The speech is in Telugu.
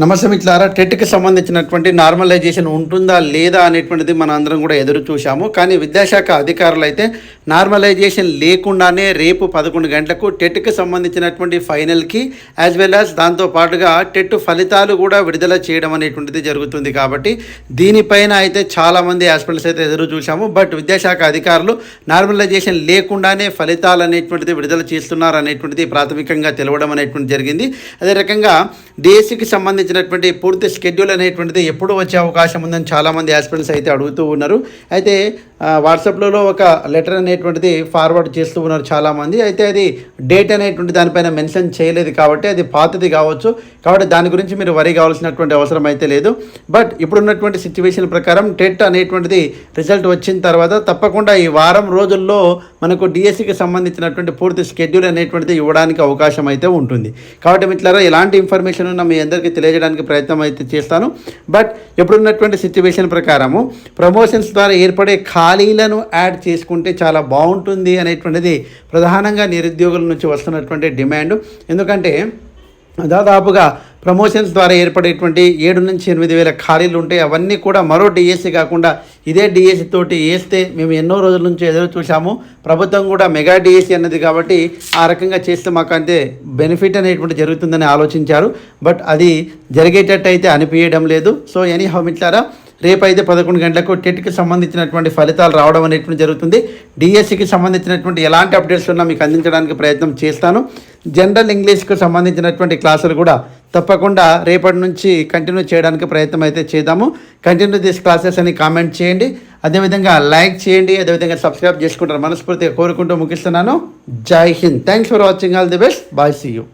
నమస్తే మిట్లారా టెట్కి సంబంధించినటువంటి నార్మలైజేషన్ ఉంటుందా లేదా అనేటువంటిది మన అందరం కూడా ఎదురు చూశాము. కానీ విద్యాశాఖ అధికారులు అయితే నార్మలైజేషన్ లేకుండానే రేపు పదకొండు గంటలకు టెట్కి సంబంధించినటువంటి ఫైనల్కి యాజ్ వెల్ యాజ్ దాంతో పాటుగా టెట్ ఫలితాలు కూడా విడుదల చేయడం అనేటువంటిది జరుగుతుంది కాబట్టి దీనిపైన అయితే చాలామంది హాస్పిటల్స్ అయితే ఎదురు చూశాము. బట్ విద్యాశాఖ అధికారులు నార్మలైజేషన్ లేకుండానే ఫలితాలు అనేటువంటిది విడుదల చేస్తున్నారు అనేటువంటిది ప్రాథమికంగా తెలవడం అనేటువంటి జరిగింది. అదే రకంగా డిఎస్సికి సంబంధించినటువంటి పూర్తి షెడ్యూల్ అనేటువంటిది ఎప్పుడు వచ్చే అవకాశం ఉందని చాలామంది ఆస్పిరెంట్స్ అయితే అడుగుతూ ఉన్నారు. అయితే వాట్సాప్లలో ఒక లెటర్ అనేటువంటిది ఫార్వర్డ్ చేస్తూ ఉన్నారు చాలామంది. అయితే అది డేట్ అనేటువంటి దానిపైన మెన్షన్ చేయలేదు కాబట్టి అది పాతది కావచ్చు. కాబట్టి దాని గురించి మీరు వరి కావాల్సినటువంటి అవసరం అయితే లేదు. బట్ ఇప్పుడున్నటువంటి సిచ్యువేషన్ ప్రకారం టెట్ అనేటువంటిది రిజల్ట్ వచ్చిన తర్వాత తప్పకుండా ఈ వారం రోజుల్లో మనకు డిఎస్సికి సంబంధించినటువంటి పూర్తి షెడ్యూల్ అనేటువంటిది ఇవ్వడానికి అవకాశం అయితే ఉంటుంది. కాబట్టి మిట్లారా ఎలాంటి ఇన్ఫర్మేషన్ ఉన్నా మీ అందరికీ చేయడానికి ప్రయత్నం అయితే చేస్తాను. బట్ ఇప్పుడున్నటువంటి సిచ్యువేషన్ ప్రకారము ప్రమోషన్స్ ద్వారా ఏర్పడే ఖాళీలను యాడ్ చేసుకుంటే చాలా బాగుంటుంది అనేటువంటిది ప్రధానంగా నిరుద్యోగుల నుంచి వస్తున్నటువంటి డిమాండ్ ఎందుకంటే దాదాపుగా ప్రమోషన్స్ ద్వారా ఏర్పడేటువంటి ఏడు నుంచి ఎనిమిది వేల ఖాళీలు ఉంటాయి అవన్నీ కూడా మరో డిఎస్సి కాకుండా ఇదే డిఎస్సి తోటి వేస్తే మేము ఎన్నో రోజుల నుంచి ఎదురు చూసాము ప్రభుత్వం కూడా మెగా డిఎస్సి అన్నది కాబట్టి ఆ రకంగా చేస్తే మాకు అంతే బెనిఫిట్ అనేటువంటి జరుగుతుందని ఆలోచించారు. బట్ అది జరిగేటట్టు అయితే అనిపించడం లేదు. సో ఎనీ హౌ మిట్లారా రేపు అయితే పదకొండు గంటలకు టెట్కి సంబంధించినటువంటి ఫలితాలు రావడం అనేటువంటి జరుగుతుంది. డిఎస్సికి సంబంధించినటువంటి ఎలాంటి అప్డేట్స్ ఉన్నా మీకు అందించడానికి ప్రయత్నం చేస్తాను. జనరల్ ఇంగ్లీష్కు సంబంధించినటువంటి క్లాసులు కూడా తప్పకుండా రేపటి నుంచి కంటిన్యూ చేయడానికి ప్రయత్నం అయితే చేద్దాము. కంటిన్యూ దిస్ క్లాసెస్ అని కామెంట్ చేయండి. అదేవిధంగా లైక్ చేయండి. అదేవిధంగా సబ్స్క్రైబ్ చేసుకుంటారు మనస్ఫూర్తిగా కోరుకుంటూ ముగిస్తున్నాను. Jai Hind. Thanks for watching all the best bye see you